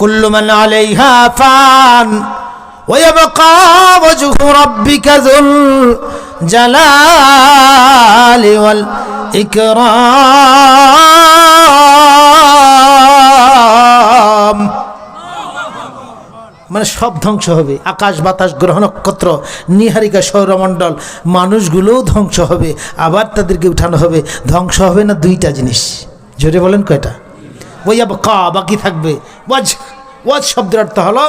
কুল্লু মান আলাইহা ফান ويبقى وجه ربك ذو الجلال والإكرام মানে সব ধ্বংস হবে আকাশ বাতাস গ্রহ নক্ষত্র নিহারিকা সৌরমণ্ডল মানুষগুলোও ধ্বংস হবে আবার তাদেরকে উঠানো হবে ধ্বংস হবে না দুইটা জিনিস জোরে বলেন কয়টা আবার বাকি থাকবে। ওয়াজ ওয়াজ শব্দের অর্থ হলো,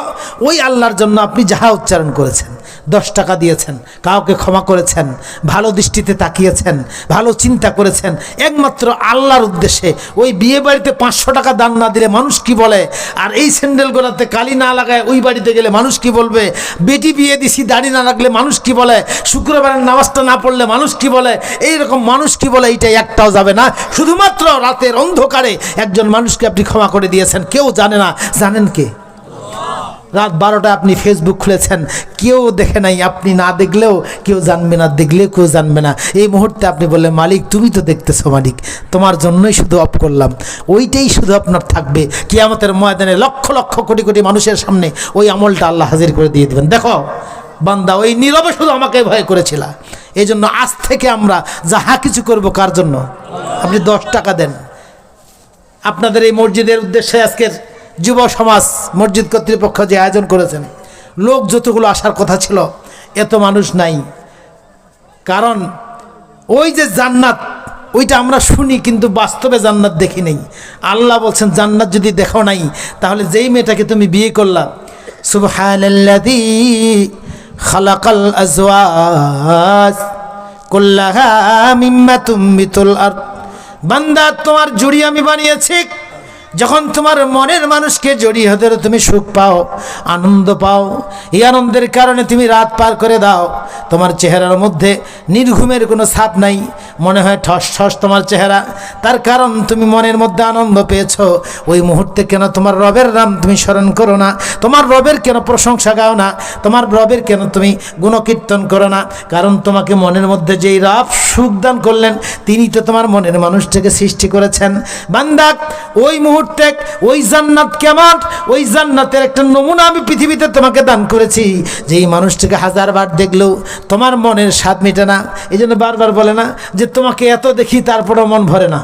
ওই আল্লাহর জন্য আপনি যাহা উচ্চারণ করেছেন, দশ টাকা দিয়েছেন, কাউকে ক্ষমা করেছেন, ভালো দৃষ্টিতে তাকিয়েছেন, ভালো চিন্তা করেছেন, একমাত্র আল্লাহর উদ্দেশ্যে ওই বিয়ে বাড়িতে পাঁচশো টাকা দান না দিলে মানুষ কি বলে? আর এই স্যান্ডেল গোলাতে কালি না লাগায় ওই বাড়িতে গেলে মানুষ কি বলবে? বেটি বিয়ে দিছি, দাড়ি না লাগলে মানুষ কি বলে? শুক্রবারের নামাজটা না পড়লে মানুষ কি বলে? এই রকম মানুষ কি বলে? এইটা একটাও যাবে না। শুধুমাত্র রাতের অন্ধকারে একজন মানুষকে আপনি ক্ষমা করে দিয়েছেন। কেউ জানে না। জানেন কে? রাত বারোটায় আপনি ফেসবুক খুলেছেন, কেউ দেখে নাই, আপনি না দেখলেও কেউ জানবে না, দেখলেও কেউ জানবে না। এই মুহূর্তে আপনি বললেন, মালিক, তুমি তো দেখতেছো মালিক, তোমার জন্যই শুধু অফ করলাম। ওইটাই শুধু আপনার থাকবে। কিয়ামতের ময়দানে লক্ষ লক্ষ কোটি কোটি মানুষের সামনে ওই আমলটা আল্লাহ হাজির করে দিয়ে দেবেন। দেখো, বান্দা, ওই নীরবে শুধু আমাকে ভয় করেছিল। এই জন্য আজ থেকে আমরা যাহা কিছু করব, কার জন্য? আপনি দশ টাকা দেন। আপনাদের এই মসজিদের উদ্দেশ্যে আজকের যুব সমাজ মসজিদ কর্তৃপক্ষ যে আয়োজন করেছেন, লোক যতগুলো আসার কথা ছিল, এত মানুষ নাই। কারণ ওই যে জান্নাত, ওইটা আমরা শুনি কিন্তু বাস্তবে জান্নাত দেখি নেই। আল্লাহ বলছেন, জান্নাত যদি দেখো নাই, তাহলে যেই মেয়েটাকে তুমি বিয়ে করলা, সুবহানাল্লাযী খালাকাল আজওয়াজ, কুল্লাহা মিম্মা তুম্বিতুল আরদ। বান্দা, তোমার জুড়ি আমি বানিয়েছি। যখন তোমার মনের মানুষকে জড়িয়ে হতে তুমি সুখ পাও, আনন্দ পাও, এই আনন্দের কারণে তুমি রাত পার করে দাও। তোমার চেহারার মধ্যে নির্ঘুমের কোনো ছাপ নাই, মনে হয় ঠস ঠস তোমার চেহারা। তার কারণ তুমি মনের মধ্যে আনন্দ পেয়েছ। ওই মুহূর্তে কেন তোমার রবের নাম তুমি স্মরণ করো না? তোমার রবের কেন প্রশংসা গাও না? তোমার রবের কেন তুমি গুণকীর্তন করো না? কারণ তোমাকে মনের মধ্যে যেই রব সুখ দান করলেন, তিনি তো তোমার মনের মানুষটাকে সৃষ্টি করেছেন। বান্দাক ওই মুহূর্তে ওই জান্নাত কেমন ওই জান্নাতের একটা নমুনা আমি পৃথিবীতে তোমাকে দান করেছি। যে এই মানুষটাকে হাজারবার দেখলেও তোমার মনের স্বাদ মেটে না। এই জন্য বারবার বলে না যে, তোমাকে এত দেখি, তারপরেও মন ভরে না।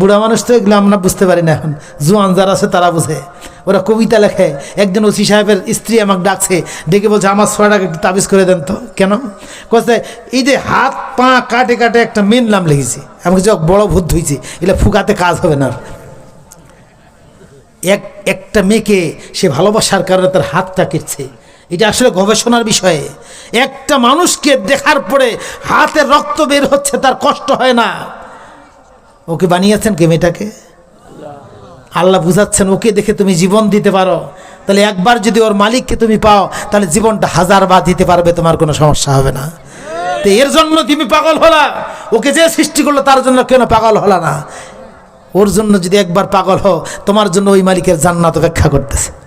বুড়া মানুষ তো এগুলো আমরা বুঝতে পারি না এখন। জুয়ান যারা আছে, তারা বুঝে। ওরা কবিতা লেখে। একজন ওসি সাহেবের স্ত্রী আমাকে ডাকছে, ডেকে বলছে, আমার সোয়াটাকে একটু তাবিজ করে দেন তো। কেন? কোথায় এই যে হাত, পা, কাটে কাটে একটা মেন নাম লিখেছি। আমাকে কিছু বড় ভূত ধুইছি, এগুলো ফুকাতে কাজ হবে না। এক, একটা মেয়েকে সে ভালোবাসার কারণে তার হাতটা কেটছে। এটা আসলে গবেষণার বিষয়ে। একটা মানুষকে দেখার পরে হাতের রক্ত বের হচ্ছে, তার কষ্ট হয় না। ওকে বানিয়েছেন কে মেয়েটাকে? আল্লাহ বুঝাচ্ছেন, ওকে দেখে তুমি জীবন দিতে পারো। তাহলে একবার যদি ওর মালিককে তুমি পাও, তাহলে জীবনটা হাজার বার দিতে পারবে, তোমার কোনো সমস্যা হবে না। তো এর জন্য তুমি পাগল হলা। ওকে যে সৃষ্টি করল, তার জন্য কেন পাগল হলা না? ওর জন্য যদি একবার পাগল হও তোমার জন্য ওই মালিকের জান্নাত অপেক্ষা করতেছে।